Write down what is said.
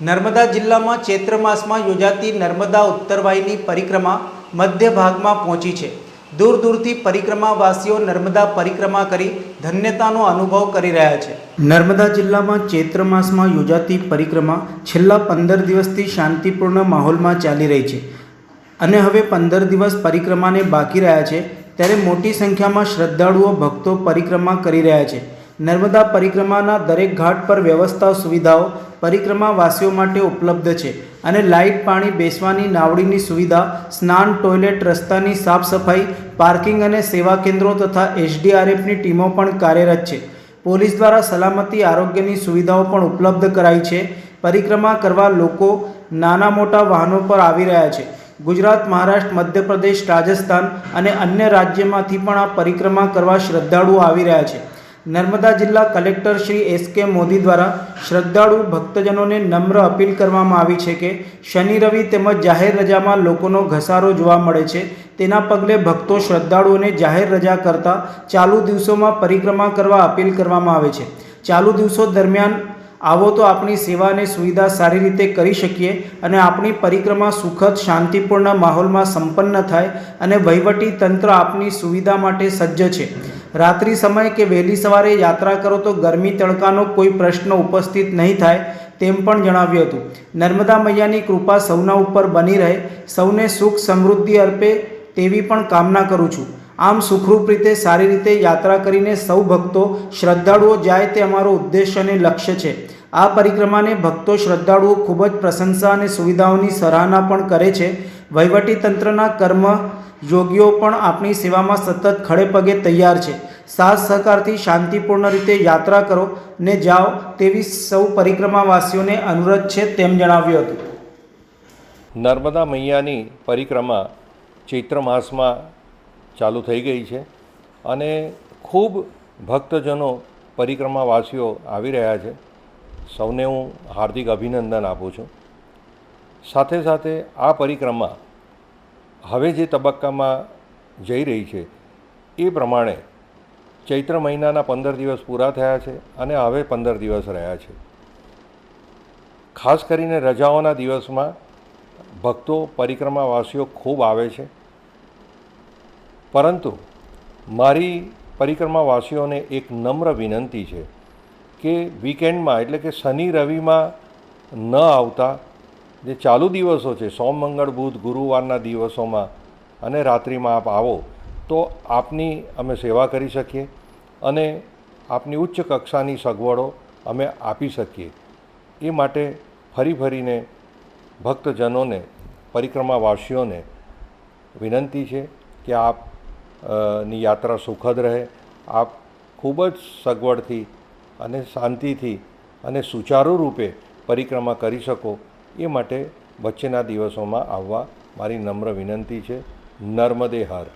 નર્મદા જિલ્લામાં ચૈત્ર માસમાં યોજાતી નર્મદા ઉત્તરવાહિની પરિક્રમા મધ્ય ભાગમાં પહોંચી છે. દૂર દૂરથી પરિક્રમાવાસીઓ નર્મદા પરિક્રમા કરી ધન્યતાનો અનુભવ કરી રહ્યા છે. નર્મદા જિલ્લામાં ચૈત્ર માસમાં યોજાતી પરિક્રમા છેલ્લા પંદર દિવસથી શાંતિપૂર્ણ માહોલમાં ચાલી રહી છે અને હવે પંદર દિવસ પરિક્રમાને બાકી રહ્યા છે, ત્યારે મોટી સંખ્યામાં શ્રદ્ધાળુઓ ભક્તો પરિક્રમા કરી રહ્યા છે. નર્મદા પરિક્રમાના દરેક ઘાટ પર વ્યવસ્થા સુવિધાઓ પરિક્રમાવાસીઓ માટે ઉપલબ્ધ છે અને લાઇટ પાણી બેસવાની નાવડીની સુવિધા, સ્નાન, ટોયલેટ, રસ્તાની સાફ સફાઈ પાર્કિંગ અને સેવા કેન્દ્રો તથા એસડીઆરએફની ટીમો પણ કાર્યરત છે. પોલીસ દ્વારા સલામતી આરોગ્યની સુવિધાઓ પણ ઉપલબ્ધ કરાઈ છે. પરિક્રમા કરવા લોકો નાના મોટા વાહનો પર આવી રહ્યા છે. ગુજરાત, મહારાષ્ટ્ર, મધ્યપ્રદેશ, રાજસ્થાન અને અન્ય રાજ્યમાંથી પણ આ પરિક્રમા કરવા શ્રદ્ધાળુઓ આવી રહ્યા છે. નર્મદા જિલ્લા કલેક્ટર શ્રી એસ કે મોદી દ્વારા શ્રદ્ધાળુ ભક્તજનોને નમ્ર અપીલ કરવામાં આવી છે કે શનિ, રવિ તેમજ જાહેર રજામાં લોકોનો ઘસારો જોવા મળે છે. તેના પગલે ભક્તો શ્રદ્ધાળુઓને જાહેર રજા કરતા ચાલુ દિવસોમાં પરિક્રમા કરવા અપીલ કરવામાં આવે છે. ચાલુ દિવસો દરમિયાન આવો તો આપણી સેવા અને સુવિધા સારી રીતે કરી શકીએ અને આપણી પરિક્રમા સુખદ, શાંતિપૂર્ણ માહોલમાં સંપન્ન થાય અને વહીવટી તંત્ર આપની સુવિધા માટે સજ્જ છે. રાત્રિ સમય કે વહેલી સવારે યાત્રા કરો તો ગરમી તડકાનો કોઈ પ્રશ્ન ઉપસ્થિત નહીં થાય તેમ પણ જણાવ્યું હતું. નર્મદા મૈયાની કૃપા સૌના ઉપર બની રહે, સૌને સુખ સમૃદ્ધિ અર્પે તેવી પણ કામના કરું છું. આમ સુખરૂપ રીતે સારી રીતે યાત્રા કરીને સૌ ભક્તો શ્રદ્ધાળુઓ જાય તે અમારો ઉદ્દેશ્ય અને લક્ષ્ય છે. આ પરિક્રમાને ભક્તો શ્રદ્ધાળુઓ ખૂબ જ પ્રશંસા અને સુવિધાઓની સરાહના પણ કરે છે. વહીવટી તંત્રના કર્મ યોગીઓ પણ આપણી સેવામાં સતત ખડે પગે તૈયાર છે. સાથ સહકારથી શાંતિપૂર્ણ રીતે યાત્રા કરો ને જાઓ તેવી સૌ પરિક્રમાવાસીઓને અનુરોધ છે તેમ જણાવ્યું હતું. નર્મદા મૈયાની પરિક્રમા ચૈત્ર માસમાં ચાલુ થઈ ગઈ છે અને ખૂબ ભક્તજનો પરિક્રમાવાસીઓ આવી રહ્યા છે. સૌને હું હાર્દિક અભિનંદન આપું છું. સાથે સાથે આ પરિક્રમા હવે જે તબક્કામાં જઈ રહી છે, એ પ્રમાણે ચૈત્ર મહિનાના પંદર દિવસ પૂરા થયા છે અને હવે પંદર દિવસ રહ્યા છે. ખાસ કરીને રજાઓના દિવસમાં ભક્તો, પરિક્રમાવાસીઓ ખૂબ આવે છે. પરંતુ મારી પરિક્રમાવાસીઓને એક નમ્ર વિનંતી છે કે વીકેન્ડમાં એટલે કે શનિ રવિમાં ન આવતા જે ચાલુ દિવસો છે, સોમ, મંગળ, બુધ, ગુરુવારના દિવસોમાં અને રાત્રિમાં આપ આવો, તો આપની અમે સેવા કરી શકીએ અને આપની ઉચ્ચ કક્ષાની સગવડો અમે આપી શકીએ. એ માટે ફરી ફરીને ભક્તજનોને, પરિક્રમાવાસીઓને વિનંતી છે કે આપની યાત્રા સુખદ રહે, આપ ખૂબ જ સગવડથી અને શાંતિથી અને સુચારુ રૂપે પરિક્રમા કરી શકો એ માટે વચ્ચેના દિવસોમાં આવવા મારી નમ્ર વિનંતી છે. નર્મદે હર.